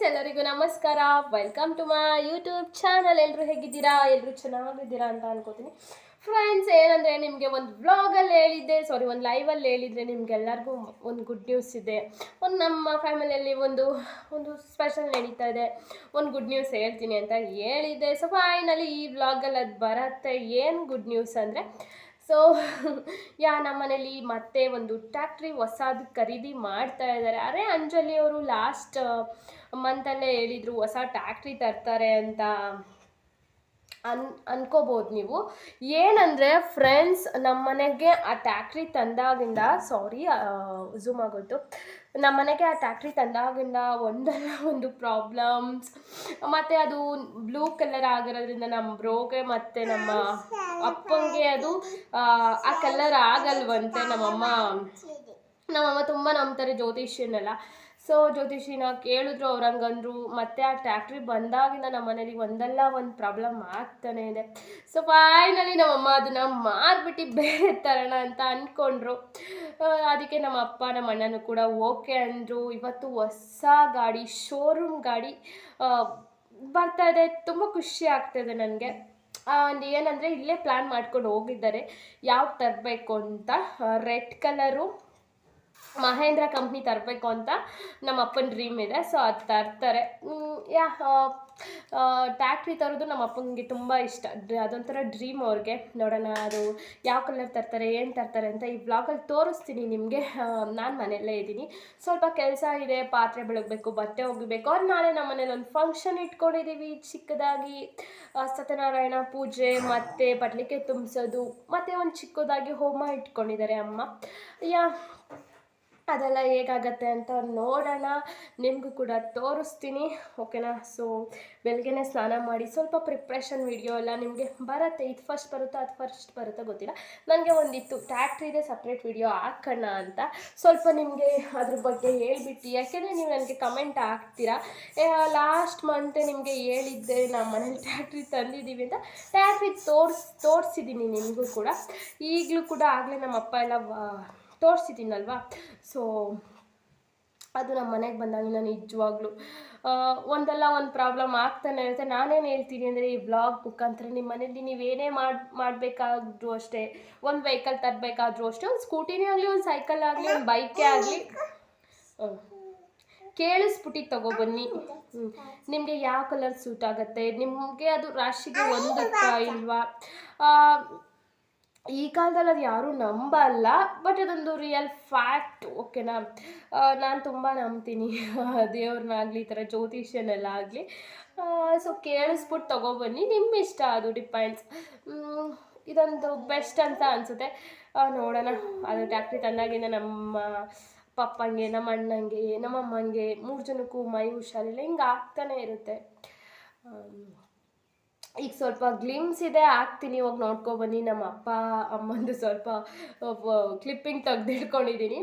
Friends, ಎಲ್ಲರಿಗೂ ನಮಸ್ಕಾರ. Welcome to my YouTube channel ಎಲ್ಲರೂ ಹೇಗಿದ್ದೀರಾ? ಎಲ್ಲರೂ ಚೆನ್ನಾಗಿದ್ದೀರಾ ಅಂತ ಅನ್ಕೋತೀನಿ. ಫ್ರೆಂಡ್ಸ್ ಏನಂದರೆ ನಿಮಗೆ ಒಂದು ವ್ಲಾಗಲ್ಲಿ ಹೇಳಿದ್ದೆ. ಸಾರಿ ಒಂದು ಲೈವಲ್ಲಿ ಹೇಳಿದರೆ ನಿಮಗೆಲ್ಲರಿಗೂ ಒಂದು ಗುಡ್ ನ್ಯೂಸ್ ಇದೆ. ಒಂದು ನಮ್ಮ ಫ್ಯಾಮಿಲಿಯಲ್ಲಿ ಒಂದು ಒಂದು ಸ್ಪೆಷಲ್ ನಡೀತಾ ಇದೆ. ಒಂದು ಗುಡ್ ನ್ಯೂಸ್ ಹೇಳ್ತೀನಿ ಅಂತ ಹೇಳಿದ್ದೆ. ಸೊ ಫೈನಲಿ ಈ ವ್ಲಾಗಲ್ಲಿ ಅದು ಬರುತ್ತೆ. ಏನು ಗುಡ್ ನ್ಯೂಸ್ ಅಂದರೆ ಸೊ ಯಾ ನಮ್ಮನೇಲಿ ಮತ್ತೆ ಒಂದು ಟ್ಯಾಕ್ಟ್ರಿ ಹೊಸದು ಖರೀದಿ ಮಾಡ್ತಾ ಇದ್ದಾರೆ ಅರೆ, ಅಂಜಲಿ ಅವರು ಲಾಸ್ಟ್ ಮಂತಲ್ಲೇ ಹೇಳಿದರು, ಹೊಸ ಟ್ಯಾಕ್ಟ್ರಿ ತರ್ತಾರೆ ಅಂತ ಅನ್, ಅನ್ಕೋಬೋದು ನೀವು. ಏನಂದರೆ ಫ್ರೆಂಡ್ಸ್ ನಮ್ಮ ಮನೆಗೆ ಆ ಟ್ಯಾಕ್ಟ್ರಿ ತಂದಾಗಿಂದ ಸಾರಿ ಝೂಮ್ ಆಗೋಯ್ತು. ನಮ್ಮ ಮನೆಗೆ ಆ ಟ್ಯಾಕ್ಟ್ರಿ ತಂದಾಗಿಂದ ಒಂದಲ್ಲ ಒಂದು ಪ್ರಾಬ್ಲಮ್ಸ್. ಮತ್ತು ಅದು ಬ್ಲೂ ಕಲರ್ ಆಗಿರೋದ್ರಿಂದ ನಮ್ಮ ಬ್ರೋಗೆ ಮತ್ತು ನಮ್ಮ ಅಪ್ಪಂಗೆ ಅದು ಆ, ಕಲರ್ ಆಗಲ್ವಂತೆ ನಮ್ಮಮ್ಮ. ನಮ್ಮಮ್ಮ ತುಂಬ ನಂಬ್ತಾರೆ ಜ್ಯೋತಿಷ್ಯನೆಲ್ಲ. ಸೊ ಜ್ಯೋತಿಷಿನ ಕೇಳಿದ್ರು ಅವ್ರು ಹಂಗಂದ್ರು ಮತ್ತೆ ಆ ಟ್ಯಾಕ್ಟ್ರಿ ಬಂದಾಗಿಂದ ನಮ್ಮ ಮನೇಲಿ ಒಂದಲ್ಲ ಒಂದು ಪ್ರಾಬ್ಲಮ್ ಆಗ್ತಾನೆ ಇದೆ. ಸೊ ಫೈನಲಿ ನಮ್ಮಮ್ಮ ಅದನ್ನ ಮಾರ್ಬಿಟ್ಟು ಬೇರೆ ತರೋಣ ಅಂತ ಅಂದ್ಕೊಂಡ್ರು ಅದಕ್ಕೆ ನಮ್ಮ ಅಪ್ಪ, ನಮ್ಮ ಅಣ್ಣನೂ ಕೂಡ ಓಕೆ ಅಂದರು. ಇವತ್ತು ಹೊಸ ಗಾಡಿ ಶೋರೂಮ್ ಗಾಡಿ ಬರ್ತಾ ಇದೆ. ತುಂಬ ಖುಷಿ ಆಗ್ತಾಯಿದೆ ನನಗೆ. ಏನಂದರೆ ಇಲ್ಲೇ ಪ್ಲ್ಯಾನ್ ಮಾಡ್ಕೊಂಡು ಹೋಗಿದ್ದಾರೆ. ಯಾವ ತರಬೇಕು ಅಂತ? ರೆಡ್ ಕಲರು ಮಹೇಂದ್ರ ಕಂಪ್ನಿ ತರಬೇಕು ಅಂತ ನಮ್ಮ ಅಪ್ಪನ ಡ್ರೀಮ್ ಇದೆ. ಸೊ ಅದು ತರ್ತಾರೆ. ಯಾ ಟ್ಯಾಕ್ಟ್ರಿ ತರೋದು ನಮ್ಮ ಅಪ್ಪನಿಗೆ ತುಂಬ ಇಷ್ಟ. ಅದೊಂಥರ ಡ್ರೀಮ್ ಅವ್ರಿಗೆ. ನೋಡೋಣ, ಅದು ಯಾವ ಕಲರ್ ತರ್ತಾರೆ, ಏನು ತರ್ತಾರೆ ಅಂತ ಈ ಬ್ಲಾಗಲ್ಲಿ ತೋರಿಸ್ತೀನಿ ನಿಮಗೆ. ನಾನು ಮನೆಯಲ್ಲೇ ಇದ್ದೀನಿ. ಸ್ವಲ್ಪ ಕೆಲಸ ಇದೆ, ಪಾತ್ರೆ ಬೆಳಗಬೇಕು, ಬಟ್ಟೆ ಒಗಿಬೇಕು. ಅವ್ರು ನಾಳೆ ನಮ್ಮ ಮನೇಲಿ ಒಂದು ಫಂಕ್ಷನ್ ಇಟ್ಕೊಂಡಿದ್ದೀವಿ ಚಿಕ್ಕದಾಗಿ. ಸತ್ಯನಾರಾಯಣ ಪೂಜೆ, ಮತ್ತು ಪಟ್ಲಿಕೆ ತುಂಬಿಸೋದು, ಮತ್ತು ಒಂದು ಚಿಕ್ಕದಾಗಿ ಹೋಮ ಇಟ್ಕೊಂಡಿದ್ದಾರೆ ಅಮ್ಮ. ಯಾ ಅದೆಲ್ಲ ಹೇಗಾಗತ್ತೆ ಅಂತ ನೋಡೋಣ. ನಿಮಗೂ ಕೂಡ ತೋರಿಸ್ತೀನಿ ಓಕೆನಾ ಸೊ ಬೆಳಗ್ಗೆನೇ ಸ್ನಾನ ಮಾಡಿ ಸ್ವಲ್ಪ ಪ್ರಿಪ್ರೇಷನ್ ವಿಡಿಯೋ ಎಲ್ಲ ನಿಮಗೆ ಬರುತ್ತೆ. ಇದು ಫಸ್ಟ್ ಬರುತ್ತೋ, ಅದು ಫಸ್ಟ್ ಬರುತ್ತೋ ಗೊತ್ತಿಲ್ಲ. ನನಗೆ ಒಂದಿತ್ತು ಟ್ಯಾಕ್ಟ್ರಿದೆ ಸಪ್ರೇಟ್ ವಿಡಿಯೋ ಹಾಕೋಣ ಅಂತ. ಸ್ವಲ್ಪ ನಿಮಗೆ ಅದ್ರ ಬಗ್ಗೆ ಹೇಳಿಬಿಟ್ಟು, ಯಾಕೆಂದರೆ ನೀವು ನನಗೆ ಕಮೆಂಟ್ ಹಾಕ್ತೀರಾ? ಲಾಸ್ಟ್ ಮಂತೆ ನಿಮಗೆ ಹೇಳಿದ್ದೆ ನಮ್ಮ ಮನೇಲಿ ಟ್ಯಾಕ್ಟ್ರಿ ತಂದಿದ್ದೀವಿ ಅಂತ. ಟ್ಯಾಕ್ಟ್ರಿ ತೋರ್ಸ್, ತೋರಿಸಿದ್ದೀನಿ ನಿಮಗೂ ಕೂಡ. ಈಗಲೂ ಕೂಡ ಆಗಲೇ ನಮ್ಮ ಅಪ್ಪ ಎಲ್ಲ ತೋರಿಸಿದ್ದೀನಲ್ವಾ ಸೊ ಅದು ನಮ್ಮ ಮನೆಗೆ ಬಂದಾಗಿಂದ ನಿಜವಾಗ್ಲೂ. ಆ, ಒಂದಲ್ಲ ಒಂದು ಪ್ರಾಬ್ಲಮ್ ಆಗ್ತಾನೆ ಇರುತ್ತೆ. ನಾನೇನು ಹೇಳ್ತೀನಿ ಅಂದರೆ ಈ ಬ್ಲಾಗ್ ಮುಖಾಂತರ ನಿಮ್ಮ ಮನೇಲಿ ನೀವೇನೇ ಮಾಡಿ ಮಾಡಬೇಕಾದ್ರೂ ಅಷ್ಟೇ ಒಂದು ವೆಹಿಕಲ್ ತರಬೇಕಾದ್ರೂ ಅಷ್ಟೇ ಒಂದು ಸ್ಕೂಟಿನೇ ಆಗಲಿ ಒಂದು ಸೈಕಲ್ ಆಗಲಿ ಒಂದು ಬೈಕೇ ಆಗಲಿ. ಕೇಳಿಸ್ಬಿಟ್ಟು ತಗೊಬನ್ನಿ ಹ್ಞೂ ನಿಮಗೆ ಯಾವ ಕಲರ್ ಸೂಟ್ ಆಗುತ್ತೆ? ನಿಮಗೆ ಅದು ರಾಶಿಗೆ ಹೊಂದುತ್ತಾ ಇಲ್ವಾ? ಈ ಕಾಲದಲ್ಲಿ ಅದು ಯಾರೂ ನಂಬಲ್ಲ ಬಟ್ ಅದೊಂದು ರಿಯಲ್ ಫ್ಯಾಕ್ಟ್ ಓಕೆನಾ ನಾನು ತುಂಬ ನಂಬ್ತೀನಿ. ದೇವ್ರನ್ನಾಗಲಿ, ಈ ಥರ ಜ್ಯೋತಿಷ್ಯನೆಲ್ಲ ಆಗಲಿ. ಸೊ ಕೇಳಿಸ್ಬಿಟ್ಟು ತೊಗೊಬನ್ನಿ ನಿಮ್ಮ ಇಷ್ಟ ಅದು ಡಿಪೆಂಡ್ಸ್ ಇದೊಂದು ಬೆಸ್ಟ್ ಅಂತ ಅನಿಸುತ್ತೆ. ನೋಡೋಣ. ಅದು ಟ್ಯಾಕ್ಟ್ರಿ ತಂದಾಗಿಂದ ನಮ್ಮ ಪಪ್ಪಂಗೆ, ನಮ್ಮ ಅಣ್ಣಂಗೆ, ನಮ್ಮ ಅಮ್ಮಂಗೆ, ಮೂರು ಜನಕ್ಕೂ ಮೈ ಹುಷಾರಿಲ್ಲ, ಹಿಂಗೆ ಆಗ್ತಾನೆ ಇರುತ್ತೆ. ಈಗ ಸ್ವಲ್ಪ ಗ್ಲಿಮ್ಸ್ ಇದೆ, ಹಾಕ್ತೀನಿ. ನೋಡ್ಕೊ ಬನ್ನಿ. ನಮ್ಮ ಅಪ್ಪ, ಅಮ್ಮಂದು ಸ್ವಲ್ಪ ಕ್ಲಿಪ್ಪಿಂಗ್ ತೆಗೆದಿಟ್ಕೊಂಡಿದ್ದೀನಿ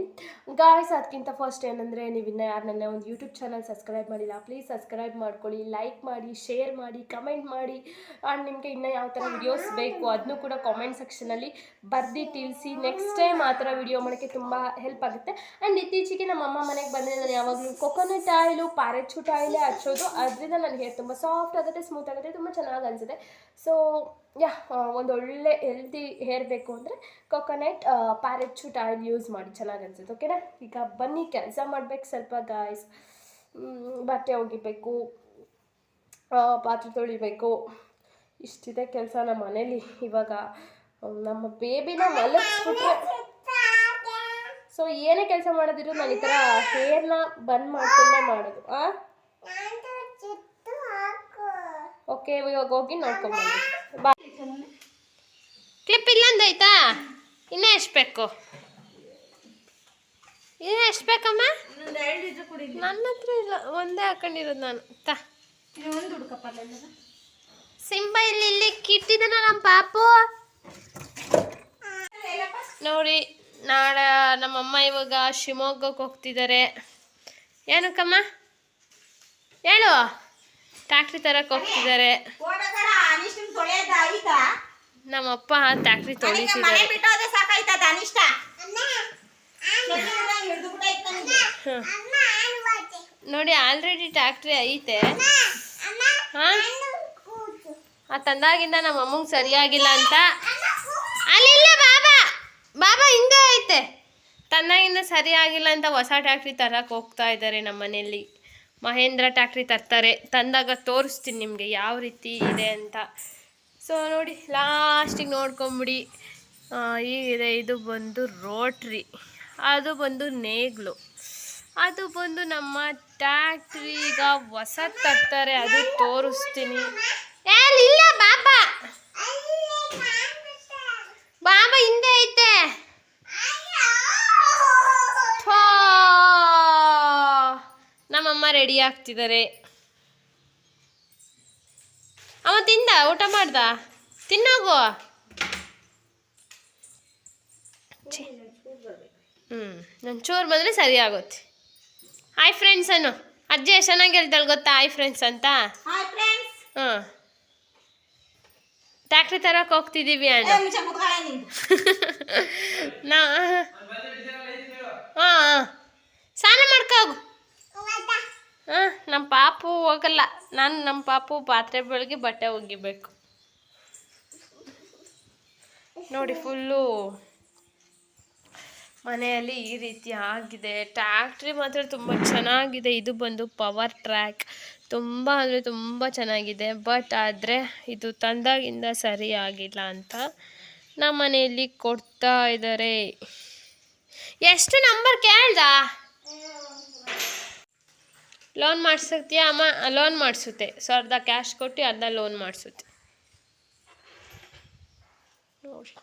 ಗಾಯ್ಸ್ ಅದಕ್ಕಿಂತ ಫಸ್ಟ್ ಏನಂದರೆ ನೀವು ಇನ್ನೂ ಯಾರು ಒಂದು ಯೂಟ್ಯೂಬ್ ಚಾನಲ್ ಸಬ್ಸ್ಕ್ರೈಬ್ ಮಾಡಿಲ್ಲ ಪ್ಲೀಸ್ ಸಬ್ಸ್ಕ್ರೈಬ್ ಮಾಡ್ಕೊಳ್ಳಿ. ಲೈಕ್ ಮಾಡಿ ಶೇರ್ ಮಾಡಿ ಕಮೆಂಟ್ ಮಾಡಿ. ಆ್ಯಂಡ್ ನಿಮಗೆ ಇನ್ನೂ ಯಾವ ಥರ ವಿಡಿಯೋಸ್ ಬೇಕು ಅದನ್ನು ಕೂಡ ಕಾಮೆಂಟ್ ಸೆಕ್ಷನಲ್ಲಿ ಬರ್ದು ತಿಳಿಸಿ. ನೆಕ್ಸ್ಟ್ ಟೈಮ್ ಆ ಥರ ವಿಡಿಯೋ ಮಾಡೋಕ್ಕೆ ತುಂಬ ಹೆಲ್ಪ್ ಆಗುತ್ತೆ. ಆ್ಯಂಡ್ ಇತ್ತೀಚೆಗೆ ನಮ್ಮ ಅಮ್ಮ ಮನೆಗೆ ಬಂದರೆ ನಾನು ಯಾವಾಗಲೂ ಕೊಕೊನಟ್ ಆಯಿಲು ಪ್ಯಾರೆಚೂಟ್ ಆಯಿಲೇ ಹಚ್ಚೋದು. ಅದರಿಂದ ನನಗೆ ಹೇರ್ ತುಂಬ ಸಾಫ್ಟ್ ಆಗುತ್ತೆ ಸ್ಮೂತ್ ಆಗುತ್ತೆ. ತುಂಬ ಚೆನ್ನಾಗಿ ಅನಿಸುತ್ತೆ ಸೊ ಯಾ ಒಂದು ಒಳ್ಳೆ ಹೆಲ್ದಿ ಹೇರ್ ಬೇಕು ಅಂದರೆ ಕೊಕೊನೆಟ್ ಪ್ಯಾರಚೂಟ್ ಆಯಿಲ್ ಯೂಸ್ ಮಾಡಿ, ಚೆನ್ನಾಗಿ ಅನಿಸುತ್ತೆ ಓಕೆನಾ ಈಗ ಬನ್ನಿ, ಕೆಲಸ ಮಾಡ್ಬೇಕು ಸ್ವಲ್ಪ ಗಾಯ್ಸ್ ಬಟ್ಟೆ ಒಗಿಬೇಕು ಪಾತ್ರೆ ತೊಳಿಬೇಕು. ಇಷ್ಟಿದೆ ಕೆಲಸ ನಮ್ಮ ಮನೇಲಿ ಇವಾಗ. ನಮ್ಮ ಬೇಬಿನ ಮಲಗಿಸ್ಬಿಟ್ರೆ ಸೊ ಏನೇ ಕೆಲಸ ಮಾಡೋದಿದ್ರು ನಾನು ಈ ಥರ ಹೇರ್ನ ಬಂದ್ ಮಾಡಿಕೊಂಡೇ ಮಾಡೋದು, ಆ? ಓಕೆ ಇವಾಗ ಹೋಗಿ ನೋಡ್ಕೊಂಬಂದು ಬಾ ಕ್ಲಿಪ್ ಇಲ್ಲೊಂದು ಆಯ್ತಾ ಇನ್ನೂ ಎಷ್ಟು ಬೇಕು? ಇನ್ನೂ ಎಷ್ಟು ಬೇಕಮ್ಮ? ನನ್ನ ಹತ್ರ ಇಲ್ಲ ಒಂದೇ ಹಾಕೊಂಡಿರೋದು ನಾನು. ತಾ. ಸಿಂಬ ಇಲ್ಲಿ ಇಲ್ಲಿ ಕಿಟ್ಟಿದನ ನಮ್ಮ ಪಾಪು. ನೋಡಿ ನಾಳೆ ನಮ್ಮಮ್ಮ ಇವಾಗ ಶಿವಮೊಗ್ಗಕ್ಕೆ ಹೋಗ್ತಿದ್ದಾರೆ. ಏನಕ್ಕಮ್ಮ? ಹೇಳು. ಟ್ಯಾಕ್ಟ್ರಿ ತರಕ್ಕೆ ಹೋಗ್ತಿದ್ದಾರೆ ನಮ್ಮ ಅಪ್ಪ ನಮ್ಮಪ್ಪ ಟ್ಯಾಕ್ಟ್ರಿ ತೊಳಿತಿದ್ದಾರೆ. ನೋಡಿ ಆಲ್ರೆಡಿ ಟ್ಯಾಕ್ಟ್ರಿ ಐತೆ. ಹಾ? ಆ ತಂದಾಗಿಂದ ನಮ್ಮ ಅಮ್ಮಂಗೆ ಸರಿಯಾಗಿಲ್ಲ ಅಂತ. ಅಲ್ಲಿಲ್ಲ ಬಾಬಾ. ಬಾಬಾ ಹಿಂದೆ ಐತೆ. ತನ್ನಾಗಿಂದ ಸರಿಯಾಗಿಲ್ಲ ಅಂತ ಹೊಸ ಟ್ಯಾಕ್ಟ್ರಿ ತರಕ್ಕೆ ಹೋಗ್ತಾ ಇದ್ದಾರೆ ನಮ್ಮ ಮನೆಯಲ್ಲಿ ಮಹೇಂದ್ರ ಟ್ಯಾಕ್ಟ್ರಿ ತರ್ತಾರೆ. ತಂದಾಗ ತೋರಿಸ್ತೀನಿ ನಿಮಗೆ ಯಾವ ರೀತಿ ಇದೆ ಅಂತ. ಸೊ ನೋಡಿ ಲಾಸ್ಟಿಗೆ ನೋಡ್ಕೊಂಬಿಡಿ. ಈಗಿದೆ ಇದು ಬಂದು ರೋಟ್ರಿ. ಅದು ಬಂದು ನೇಗ್ಲು. ಅದು ಬಂದು ನಮ್ಮ ಟ್ಯಾಕ್ಟ್ರಿ ಈಗ ಹೊಸ ತರ್ತಾರೆ. ಅದು ತೋರಿಸ್ತೀನಿ ಏ, ಇಲ್ಲ ಬಾಬಾ ಬಾಬಾ ಹಿಂದೆ ಐತೆ ಥೋ. ನಮ್ಮಮ್ಮ ರೆಡಿ ಆಗ್ತಿದ್ದಾರೆ. ಅವ ತಿಂದ? ಊಟ ಮಾಡ್ದ? ತಿನ್ನೋಗು? ಹ್ಞೂ ನನ್ನ ಚೂರು ಬಂದರೆ ಸರಿ ಆಗುತ್ತೆ. ಹಾಯ್ ಫ್ರೆಂಡ್ಸ್ ಅನ್ನು. ಅಜ್ಜಿ ಎಷ್ಟು ಚೆನ್ನಾಗಿ ಹೇಳ್ತಾಳೆ ಗೊತ್ತಾ? ಹಾಯ್ ಫ್ರೆಂಡ್ಸ್ ಅಂತ? ಹಾಂ. ಟ್ಯಾಕ್ಟ್ರಿ ತರಕ್ಕೆ ಹೋಗ್ತಿದ್ದೀವಿ ಅಣ್ಣ. ನಾ ಹಾಂ ಸ್ನಾನ ಮಾಡ್ಕೋಗು ಹಾಂ ನಮ್ಮ ಪಾಪು ಹೋಗಲ್ಲ. ನಾನು ನಮ್ಮ ಪಾಪು ಪಾತ್ರೆ ಬೆಳಗ್ಗೆ ಬಟ್ಟೆ ಒಗಿಬೇಕು ನೋಡಿ, ಫುಲ್ಲು ಮನೆಯಲ್ಲಿ ಈ ರೀತಿ ಆಗಿದೆ. ಟ್ಯಾಕ್ಟ್ರಿ ಮಾತ್ರ ತುಂಬ ಚೆನ್ನಾಗಿದೆ. ಇದು ಬಂದು ಪವರ್ ಟ್ರ್ಯಾಕ್ ತುಂಬ ಅಂದರೆ ತುಂಬ ಚೆನ್ನಾಗಿದೆ. ಬಟ್ ಆದರೆ ಇದು ತಂದಾಗಿಂದ ಸರಿ ಆಗಿಲ್ಲ ಅಂತ ನಮ್ಮ ಮನೆಯಲ್ಲಿ ಕೊಡ್ತಾ ಇದ್ದಾರೆ ಎಷ್ಟು ನಂಬರ್ ಕೇಳ್ದ? ಲೋನ್ ಮಾಡಿಸ್ತೀಯ ಅಮ್ಮ, ಲೋನ್ ಮಾಡಿಸುತ್ತೆ. ಸಾವಿರದ ಕ್ಯಾಶ್ ಕೊಟ್ಟು ಅರ್ಧ ಲೋನ್ ಮಾಡಿಸುತ್ತೆ. ನೋಡಿ.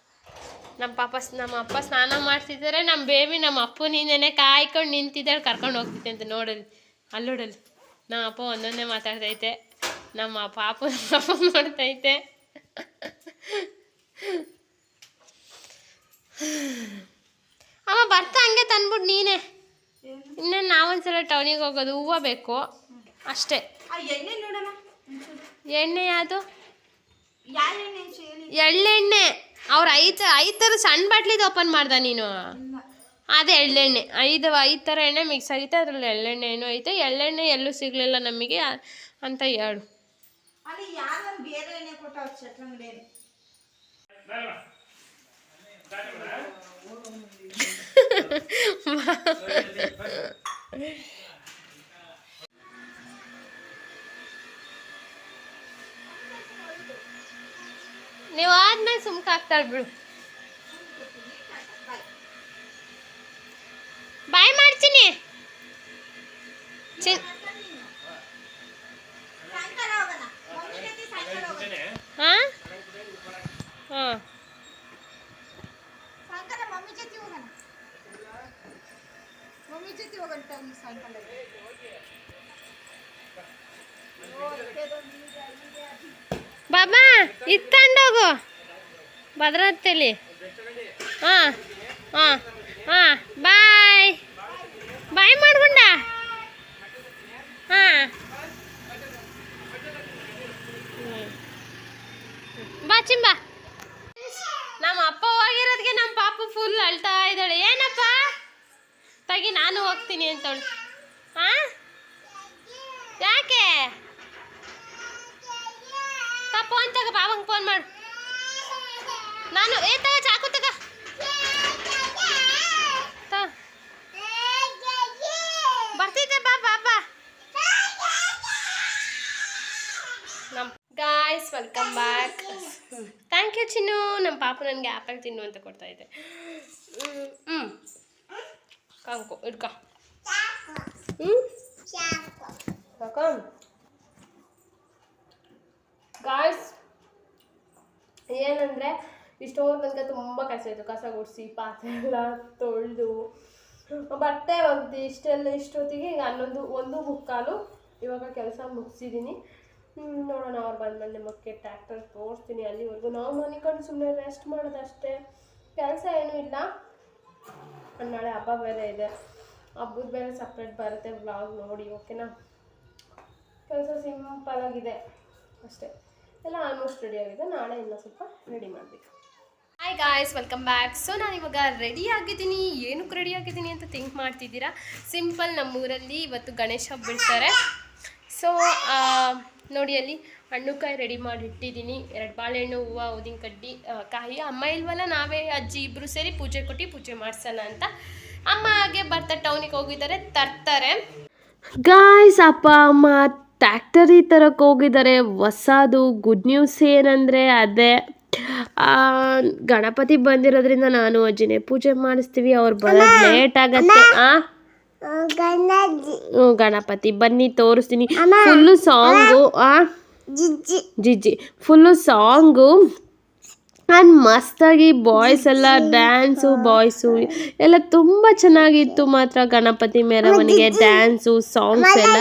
ನಮ್ಮ ಪಾಪ ನಮ್ಮ ಅಪ್ಪ ಸ್ನಾನ ಮಾಡ್ತಿದ್ದಾರೆ. ನಮ್ಮ ಬೇಬಿ ನಮ್ಮ ಅಪ್ಪು ನೀನೇನೆ ಕಾಯ್ಕೊಂಡು ನಿಂತಿದ್ದಾಳೆ. ಕರ್ಕೊಂಡು ಹೋಗ್ತಿದ್ದೆ ಅಂತ ನೋಡಲಿ ಅಲ್ಲೋಡಲಿ ನಮ್ಮ ಅಪ್ಪ ಒಂದೊಂದೇ ಮಾತಾಡ್ತೈತೆ. ನಮ್ಮ ಪಾಪು ಅಪ್ಪ ಮಾಡ್ತೈತೆ ಅಮ್ಮ, ಬರ್ತಾ ಹಂಗೆ ತಂದ್ಬಿಟ್ಟು ನೀನೇ. ಇನ್ನೇನು ನಾವೊಂದ್ಸಲ ಟೌನಿಗೆ ಹೋಗೋದು ಹೂವು ಬೇಕು. ಅಷ್ಟೇ. ಆ ಎಣ್ಣೆ ನೋಡೋಣ ಎಣ್ಣೆ ಯಾವುದು? ಎಳ್ಳೆಣ್ಣೆ. ಅವ್ರು ಐದು ಐದು ಥರ ಸಣ್ಣ ಬಾಟ್ಲಿದು ಓಪನ್ ಮಾಡ್ದ ನೀನು. ಅದೇ ಎಳ್ಳೆಣ್ಣೆ. ಐದು ಐದು ಥರ ಎಣ್ಣೆ ಮಿಕ್ಸ್ ಆಗಿತ್ತು ಅದರಲ್ಲಿ ಎಳ್ಳೆಣ್ಣೆ ಏನೂ ಐತೆ. ಎಳ್ಳೆಣ್ಣೆ ಎಲ್ಲೂ ಸಿಗಲಿಲ್ಲ ನಮಗೆ ಅಂತ ಹೇಳು. ಅಲ್ಲಿ ಯಾರೋ ಬೇರೆ ಎಣ್ಣೆ ಕೊಟ್ಟ ಚಟ್ರಂಗಡಿ ನೀವು ಆದ್ಮೇಲೆ ಸುಮ್ಕ ಆಗ್ತಾಳೆ ಬಿಡು. ಬಾಬಾ ಇತ್ತಂಡೋಗು ಭದ್ರತೆಲಿ ಹಾಂ ಹಾಂ ಹಾಂ, ಬಾಯ್. ಬಾಯ್ ಮಾಡ್ಕೊಂಡ. ಹಾಂ. ಬಾ ಚಿಂಬ. ನಮ್ಮ ಅಪ್ಪ ಹೋಗಿರೋದಕ್ಕೆ ನಮ್ಮ ಪಾಪ ಫುಲ್ ಅಳ್ತಾ ಇದ್ದಾಳೆ. ಏನಪ್ಪ? ತಗಿ, ನಾನು ಹೋಗ್ತೀನಿ ಅಂತವಳು. ಹಾಂ? ಯಾಕೆ? ಫೋನ್ ತಗ ಬಾವಂಗೆ ಫೋನ್ ಮಾಡು. ನಾನು ಏ ತಗ ಚಾಕು ತಗ. ಬರ್ತಿದ್ದೆ ಬಾ ಬಾಬಾ ನಮ್ಮ guys welcome back thank you ಚಿನ್ನು. ನಮ್ಮ ಪಾಪು ನನಗೆ ಆ್ಯಪಲ್ ತಿನ್ನು ಅಂತ ಕೊಡ್ತಾ ಇದ್ದೆ. ಹ್ಞೂ ಕಾಂಕು ಇಡ್ಕ. ಹ್ಞೂ ಕಾಕಾ ಗಾಯ್ಸ್ ಏನಂದರೆ ಇಷ್ಟೊಂದು ತನಕ ತುಂಬ ಕಸ ಇತ್ತು ಕಸ ಗುಡಿಸಿ, ಪಾತ್ರೆ ಎಲ್ಲ ತೊಳೆದು. ಬಟ್ಟೆ ಒಗ್ದು, ಇಷ್ಟೆಲ್ಲ ಇಷ್ಟೊತ್ತಿಗೆ ಈಗ ಹನ್ನೊಂದು, ಒಂದು ಮುಕ್ಕಾಲು ಇವಾಗ ಕೆಲಸ ಮುಗಿಸಿದ್ದೀನಿ ನೋಡೋಣ ಅವ್ರು ಬಂದ್ಮೇಲೆ ನಿಮಗೆ ಟ್ಯಾಕ್ಟರ್ ತೋರಿಸ್ತೀನಿ ಅಲ್ಲಿವರೆಗೂ. ನಾವು ಮನಿಕೊಂಡು ಸುಮ್ಮನೆ ರೆಸ್ಟ್ ಮಾಡೋದಷ್ಟೇ. ಕೆಲಸ ಏನೂ ಇಲ್ಲ. ನಾಳೆ ಹಬ್ಬ ಬೇರೆ ಇದೆ. ಹಬ್ಬದ ಬೇರೆ ಸಪ್ರೇಟ್ ಬರುತ್ತೆ ಬ್ಲಾಗ್ ನೋಡಿ ಓಕೆನಾ ಕೆಲಸ ಸಿಂಪಲ್ ಆಗಿದೆ ಅಷ್ಟೇ. ಎಲ್ಲ ಆಲ್ಮೋಸ್ಟ್ ರೆಡಿ ಆಗಿದೆ. ನಾಳೆ ಇನ್ನೂ ಸ್ವಲ್ಪ ರೆಡಿ ಮಾಡಬೇಕು. Hi guys welcome back so ನಾನು ಇವಾಗ ರೆಡಿ ಆಗಿದ್ದೀನಿ. ಏನಕ್ಕೆ ರೆಡಿ ಆಗಿದ್ದೀನಿ ಅಂತ ಥಿಂಕ್ ಮಾಡ್ತಿದ್ದೀರಾ? ಸಿಂಪಲ್ ನಮ್ಮೂರಲ್ಲಿ ಇವತ್ತು ಗಣೇಶ ಹಬ್ಬ ಬಿಡ್ತಾರೆ ಸೊ ನೋಡಿ ಅಲ್ಲಿ ಹಣ್ಣುಕಾಯಿ ರೆಡಿ ಮಾಡಿ ಇಟ್ಟಿದ್ದೀನಿ ಎರಡು ಬಾಳೆಹಣ್ಣು ಹೂವು ಊದಿನ ಕಡ್ಡಿ ಕಾಯಿ. ಅಮ್ಮ ಇಲ್ವಲ್ಲ ನಾವೇ ಅಜ್ಜಿ ಇಬ್ಬರು ಸೇರಿ ಪೂಜೆ ಕೊಟ್ಟು ಪೂಜೆ ಮಾಡಿಸೋಣ ಅಂತ. ಅಮ್ಮ ಹಾಗೆ ಬರ್ತಾ ಟೌನಿಗೆ ಹೋಗಿದ್ದಾರೆ ತರ್ತಾರೆ. ಗಾಯ್ಸ್ ಅಪ್ಪ ಅಮ್ಮ ಟ್ಯಾಕ್ಟರಿ ತರಕ್ಕೆ ಹೋಗಿದ್ದಾರೆ. ಹೊಸದು ಗುಡ್ ನ್ಯೂಸ್ ಏನಂದರೆ ಅದೇ ಗಣಪತಿ ಬಂದಿರೋದ್ರಿಂದ ನಾನು ಅಜ್ಜಿನೇ ಪೂಜೆ ಮಾಡಿಸ್ತೀವಿ ಅವ್ರು ಬರೋದು ಲೇಟ್ ಆಗತ್ತೆ. ಆ? ಗಣಪತಿ ಬನ್ನಿ ತೋರಿಸ್ತೀನಿ. ಫುಲ್ಲು ಸಾಂಗು ಆ? ಜಿಜ್ಜಿ. ಫುಲ್ಲು ಸಾಂಗು ಆ್ಯಂಡ್ ಮಸ್ತಾಗಿ ಬಾಯ್ಸ್ ಎಲ್ಲ ಡ್ಯಾನ್ಸು ಬಾಯ್ಸು ಎಲ್ಲ ತುಂಬ ಚೆನ್ನಾಗಿತ್ತು ಮಾತ್ರ ಗಣಪತಿ ಮೆರವಣಿಗೆ ಡ್ಯಾನ್ಸು ಸಾಂಗ್ಸ್ ಎಲ್ಲ.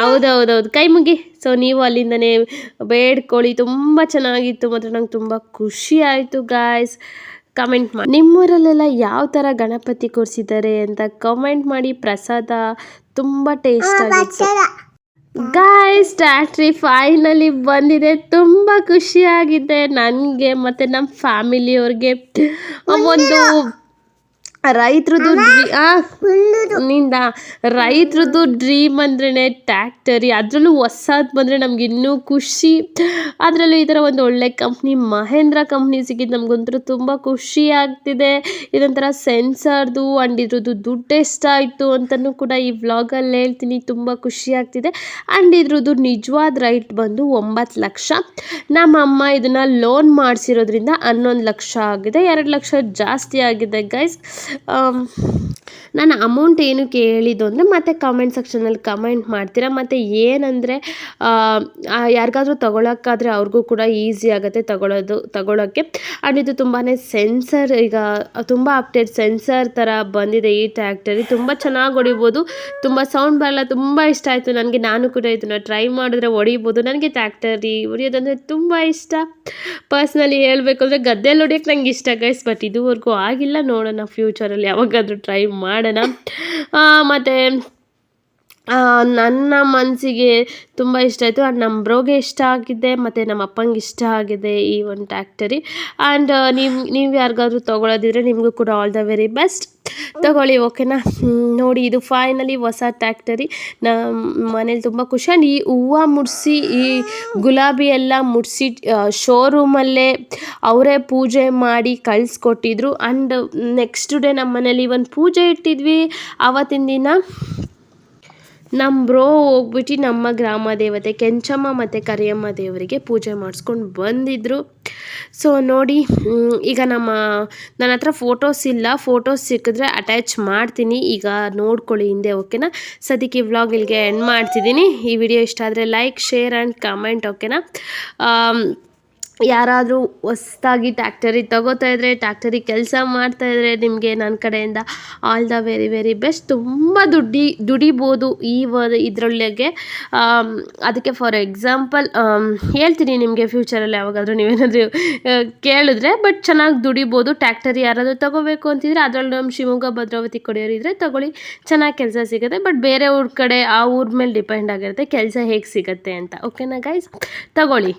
ಹೌದೌದೌದು. ಕೈ ಮುಗಿ. ಸೊ ನೀವು ಅಲ್ಲಿಂದನೇ ಬೇಡ್ಕೊಳ್ಳಿ. ತುಂಬ ಚೆನ್ನಾಗಿತ್ತು ಮಾತ್ರ. ನಂಗೆ ತುಂಬ ಖುಷಿ ಆಯಿತು ಗಾಯ್ಸ್ ಕಮೆಂಟ್ ಮಾಡಿ ನಿಮ್ಮೂರಲ್ಲೆಲ್ಲ ಯಾವ ಥರ ಗಣಪತಿ ಕೂರಿಸಿದ್ದಾರೆ ಅಂತ ಕಮೆಂಟ್ ಮಾಡಿ. ಪ್ರಸಾದ ತುಂಬ ಟೇಸ್ಟ್ ಆಗಿತ್ತು. ಗಾಯ್ಸ್ ಟ್ಯಾಕ್ಟ್ರಿ ಫೈನಲಿ ಬಂದಿದೆ. ತುಂಬ ಖುಷಿಯಾಗಿದೆ. ನನಗೆ ಮತ್ತು ನಮ್ಮ ಫ್ಯಾಮಿಲಿಯವ್ರಿಗೆ ಒಂದು ರೈತರದ್ದು ನಿಂದ ರೈತರದ್ದು ಡ್ರೀಮ್ ಅಂದ್ರೇ ಟ್ಯಾಕ್ಟರಿ. ಅದರಲ್ಲೂ ಹೊಸದು ಬಂದರೆ ನಮ್ಗೆ ಇನ್ನೂ ಖುಷಿ. ಅದರಲ್ಲೂ ಈ ಥರ ಒಂದು ಒಳ್ಳೆ ಕಂಪ್ನಿ ಮಹೇಂದ್ರ ಕಂಪ್ನಿ ಸಿಕ್ಕಿದ್ದು ನಮಗಂತೂ ತುಂಬ ಖುಷಿ ಆಗ್ತಿದೆ. ಇದೊಂಥರ ಸೆನ್ಸರ್ದು ಆ್ಯಂಡ್ ಇದ್ರದ್ದು ದುಡ್ಡು ಎಷ್ಟಾಯಿತು ಅಂತಲೂ ಕೂಡ ಈ ವ್ಲಾಗಲ್ಲಿ ಹೇಳ್ತೀನಿ. ತುಂಬ ಖುಷಿ ಆಗ್ತಿದೆ. ಆ್ಯಂಡ್ ಇದ್ರದ್ದು ನಿಜವಾದ ರೈಟ್ ಬಂದು ಒಂಬತ್ತು ಲಕ್ಷ. ನಮ್ಮಮ್ಮ ಇದನ್ನು ಲೋನ್ ಮಾಡಿಸಿರೋದ್ರಿಂದ ಹನ್ನೊಂದು ಲಕ್ಷ ಆಗಿದೆ. ಎರಡು ಲಕ್ಷ ಜಾಸ್ತಿ ಆಗಿದೆ ಗೈಸ್. ನಾನು ಅಮೌಂಟ್ ಏನು ಕೇಳಿದ್ದು ಅಂದರೆ ಮತ್ತೆ ಕಾಮೆಂಟ್ ಸೆಕ್ಷನಲ್ಲಿ ಕಮೆಂಟ್ ಮಾಡ್ತೀರಾ? ಮತ್ತು ಏನಂದರೆ ಯಾರಿಗಾದರೂ ತೊಗೊಳಕ್ಕಾದ್ರೆ ಅವ್ರಿಗೂ ಕೂಡ ಈಸಿ ಆಗುತ್ತೆ ತಗೊಳ್ಳೋದು ತಗೊಳ್ಳೋಕ್ಕೆ ಆ್ಯಂಡ್ ಇದು ತುಂಬಾ ಸೆನ್ಸರ್ ಈಗ ತುಂಬ ಅಪ್ಡೇಟ್ ಸೆನ್ಸರ್ ಥರ ಬಂದಿದೆ ಈ ಟ್ಯಾಕ್ಟರಿ ತುಂಬ ಚೆನ್ನಾಗಿ ಹೊಡಿಬೋದು. ತುಂಬ ಸೌಂಡ್ ಬರಲ್ಲ, ತುಂಬ ಇಷ್ಟ ಆಯಿತು ನನಗೆ. ನಾನು ಕೂಡ ಇದನ್ನು ಟ್ರೈ ಮಾಡಿದ್ರೆ ಹೊಡಿಬೋದು. ನನಗೆ ಟ್ಯಾಕ್ಟರಿ ಹೊಡಿಯೋದಂದರೆ ತುಂಬ ಇಷ್ಟ. ಪರ್ಸ್ನಲಿ ಹೇಳಬೇಕು ಅಂದರೆ ಗದ್ದೆಯಲ್ಲಿ ಹೊಡಿಯೋಕ್ಕೆ ನಂಗೆ ಇಷ್ಟ ಗೈಸ್ ಬಟ್ ಇದುವರೆಗೂ ಆಗಿಲ್ಲ. ನೋಡೋಣ ಫ್ಯೂಚರಲ್ಲಿ ಯಾವಾಗಾದರೂ ಟ್ರೈ ಮಾಡೋಣ. ಮತ್ತು ನನ್ನ ಮನಸ್ಸಿಗೆ ತುಂಬ ಇಷ್ಟ ಆಯಿತು. ಆ್ಯಂಡ್ ನಮ್ಮ ಬ್ರೋಗೆ ಇಷ್ಟ ಆಗಿದೆ, ಮತ್ತು ನಮ್ಮ ಅಪ್ಪಂಗೆ ಇಷ್ಟ ಆಗಿದೆ ಈ ಒಂದು ಟ್ಯಾಕ್ಟರಿ ಆ್ಯಂಡ್ ನೀವು ನೀವು ಯಾರಿಗಾದ್ರೂ ತೊಗೊಳೋದಿದ್ರೆ ನಿಮಗೂ ಕೂಡ ಆಲ್ ದ ವೆರಿ ಬೆಸ್ಟ್ ತಗೊಳ್ಳಿ, ಓಕೆನಾ? ನೋಡಿ, ಇದು ಫೈನಲಿ ಹೊಸ ಟ್ಯಾಕ್ಟರಿ ನಮ್ಮ ಮನೇಲಿ ತುಂಬ ಖುಷಿ. ಆ್ಯಂಡ್ ಈ ಹೂವು ಮುಡಿಸಿ, ಈ ಗುಲಾಬಿ ಎಲ್ಲ ಮುಡಿಸಿ ಶೋರೂಮಲ್ಲೇ ಅವರೇ ಪೂಜೆ ಮಾಡಿ ಕಳಿಸ್ಕೊಟ್ಟಿದ್ರು. ಆ್ಯಂಡ್ ನೆಕ್ಸ್ಟ್ ಡೇ ನಮ್ಮ ಮನೇಲಿ ಒಂದು ಪೂಜೆ ಇಟ್ಟಿದ್ವಿ. ಆವತ್ತಿನ ದಿನ ನಮ್ಮ ಬ್ರೋ ಹೋಗ್ಬಿಟ್ಟು ನಮ್ಮ ಗ್ರಾಮ ದೇವತೆ ಕೆಂಚಮ್ಮ ಮತ್ತು ಕರಿಯಮ್ಮ ದೇವರಿಗೆ ಪೂಜೆ ಮಾಡಿಸ್ಕೊಂಡು ಬಂದಿದ್ದರು ಸೊ ನೋಡಿ ಈಗ ನಮ್ಮ, ನನ್ನ ಹತ್ರ ಫೋಟೋಸ್ ಇಲ್ಲ. ಫೋಟೋಸ್ ಸಿಕ್ಕಿದ್ರೆ ಅಟ್ಯಾಚ್ ಮಾಡ್ತೀನಿ. ಈಗ ನೋಡ್ಕೊಳ್ಳಿ ಹಿಂದೆ ಓಕೆನಾ ಸದ್ಯಕ್ಕೆ ಈ ವ್ಲಾಗ್ ಇಲ್ಲಿಗೆ ಎಂಡ್ ಮಾಡ್ತಿದ್ದೀನಿ. ಈ ವಿಡಿಯೋ ಇಷ್ಟ ಆದರೆ ಲೈಕ್ ಶೇರ್ ಆ್ಯಂಡ್ ಕಮೆಂಟ್ ಓಕೆನಾ ಯಾರಾದರೂ ಹೊಸ್ದಾಗಿ ಟ್ಯಾಕ್ಟರಿ ತಗೋತಾ ಇದ್ರೆ, ಟ್ಯಾಕ್ಟರಿ ಕೆಲಸ ಮಾಡ್ತಾ ಇದ್ರೆ ನಿಮಗೆ ನನ್ನ ಕಡೆಯಿಂದ all the very very best ತುಂಬ ದುಡ್ಡಿ, ದುಡಿಬೋದು ಈ ವ ಇದರೊಳಗೆ. ಅದಕ್ಕೆ ಫಾರ್ ಎಕ್ಸಾಂಪಲ್ ಹೇಳ್ತೀನಿ ನಿಮಗೆ ಫ್ಯೂಚರಲ್ಲಿ ಯಾವಾಗಾದರೂ ನೀವೇನಾದರೂ ಕೇಳಿದ್ರೆ ಬಟ್ ಚೆನ್ನಾಗಿ ದುಡಿಬೋದು. ಟ್ಯಾಕ್ಟರಿ ಯಾರಾದರೂ ತಗೋಬೇಕು ಅಂತಿದ್ರೆ, ಅದರಲ್ಲಿ ನಮ್ಮ ಶಿವಮೊಗ್ಗ ಭದ್ರಾವತಿ ಕಡೆಯವರು ಇದ್ದರೆ ತಗೊಳ್ಳಿ. ಚೆನ್ನಾಗಿ ಕೆಲಸ ಸಿಗುತ್ತೆ ಬಟ್ ಬೇರೆ ಊರ ಕಡೆ ಆ ಊರ ಮೇಲೆ ಡಿಪೆಂಡ್ ಆಗಿರುತ್ತೆ, ಕೆಲಸ ಹೇಗೆ ಸಿಗುತ್ತೆ ಅಂತ. ಓಕೆನಾ ಗೈಸ್ ತಗೊಳ್ಳಿ.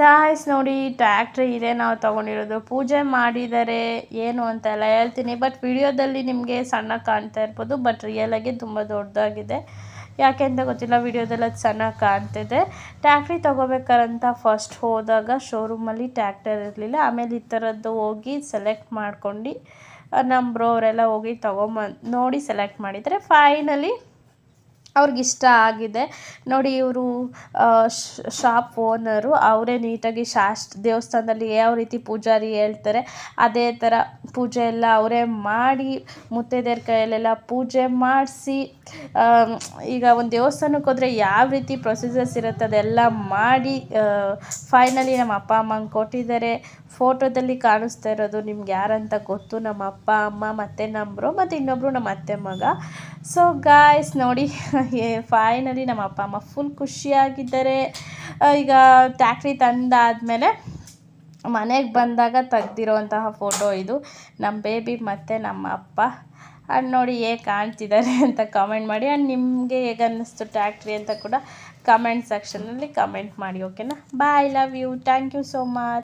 ಗಾಯ್ಸ್ ನೋಡಿ ಟ್ಯಾಕ್ಟ್ರಿ ಇದೆ ನಾವು ತೊಗೊಂಡಿರೋದು. ಪೂಜೆ ಮಾಡಿದರೆ ಏನು ಅಂತೆಲ್ಲ ಹೇಳ್ತೀನಿ. ಬಟ್ ವಿಡಿಯೋದಲ್ಲಿ ನಿಮಗೆ ಸಣ್ಣ ಕಾಣ್ತಾ ಇರ್ಬೋದು ಬಟ್ ರಿಯಲಾಗಿ ತುಂಬ ದೊಡ್ಡದಾಗಿದೆ. ಯಾಕೆ ಅಂತ ಗೊತ್ತಿಲ್ಲ, ವಿಡಿಯೋದಲ್ಲಿ ಅದು ಸಣ್ಣ ಕಾಣ್ತಿದೆ. ಟ್ಯಾಕ್ಟ್ರಿ ತೊಗೋಬೇಕಾರಂತ ಫಸ್ಟ್ ಹೋದಾಗ ಶೋರೂಮಲ್ಲಿ ಟ್ಯಾಕ್ಟರ್ ಇರಲಿಲ್ಲ. ಆಮೇಲೆ ಈ ಥರದ್ದು ಹೋಗಿ ಸೆಲೆಕ್ಟ್ ಮಾಡ್ಕೊಂಡು ನಮ್ಮ ಬ್ರೋ ಅವರೆಲ್ಲ ಹೋಗಿ ತೊಗೊಂಬಂದು ನೋಡಿ ಸೆಲೆಕ್ಟ್ ಮಾಡಿದರೆ ಫೈನಲಿ ಅವ್ರಿಗಿಷ್ಟ ಆಗಿದೆ. ನೋಡಿ, ಇವರು ಶಾಪ್ ಓನರು. ಅವರೇ ನೀಟಾಗಿ ಶಾಸ್ತ್ರ ದೇವಸ್ಥಾನದಲ್ಲಿ ಯಾವ ರೀತಿ ಪೂಜಾರಿ ಹೇಳ್ತಾರೆ, ಅದೇ ಥರ ಪೂಜೆ ಎಲ್ಲ ಅವರೇ ಮಾಡಿ, ಮುತ್ತೈದೆಯರ ಕೈಯಲ್ಲೆಲ್ಲ ಪೂಜೆ ಮಾಡಿಸಿ ಈಗ ಒಂದು ದೇವಸ್ಥಾನಕ್ಕೆ ಹೋದರೆ ಯಾವ ರೀತಿ ಪ್ರೊಸೀಜರ್ಸ್ ಇರುತ್ತೆ ಅದೆಲ್ಲ ಮಾಡಿ ಫೈನಲಿ ನಮ್ಮ ಅಪ್ಪ ಅಮ್ಮಂಗೆ ಕೊಟ್ಟಿದ್ದಾರೆ. ಫೋಟೋದಲ್ಲಿ ಕಾಣಿಸ್ತಾ ಇರೋದು ನಿಮ್ಗೆ ಯಾರಂತ ಗೊತ್ತು? ನಮ್ಮ ಅಪ್ಪ, ಅಮ್ಮ, ಮತ್ತು ನಮ್ಮರು ಮತ್ತು ಇನ್ನೊಬ್ಬರು ನಮ್ಮ ಅತ್ತೆ ಮಗ. ಸೊ ಗಾಯ್ಸ್ ನೋಡಿ ಫೈನಲಿ ನಮ್ಮ ಅಪ್ಪ ಅಮ್ಮ ಫುಲ್ ಖುಷಿಯಾಗಿದ್ದಾರೆ. ಈಗ ಟ್ಯಾಕ್ಟ್ರಿ ತಂದಾದಮೇಲೆ ಮನೆಗೆ ಬಂದಾಗ ತೆಗ್ದಿರೋಂತಹ ಫೋಟೋ ಇದು. ನಮ್ಮ ಬೇಬಿ ಮತ್ತು ನಮ್ಮ ಅಪ್ಪ. ಆ್ಯಂಡ್ ನೋಡಿ ಹೇಗೆ ಕಾಣ್ತಿದ್ದಾರೆ ಅಂತ ಕಮೆಂಟ್ ಮಾಡಿ. ಆ್ಯಂಡ್ ನಿಮಗೆ ಹೇಗೆ ಅನ್ನಿಸ್ತು ಟ್ಯಾಕ್ಟ್ರಿ ಅಂತ ಕೂಡ ಕಮೆಂಟ್ ಸೆಕ್ಷನಲ್ಲಿ ಕಮೆಂಟ್ ಮಾಡಿ ಓಕೆನಾ bye love you thank you so much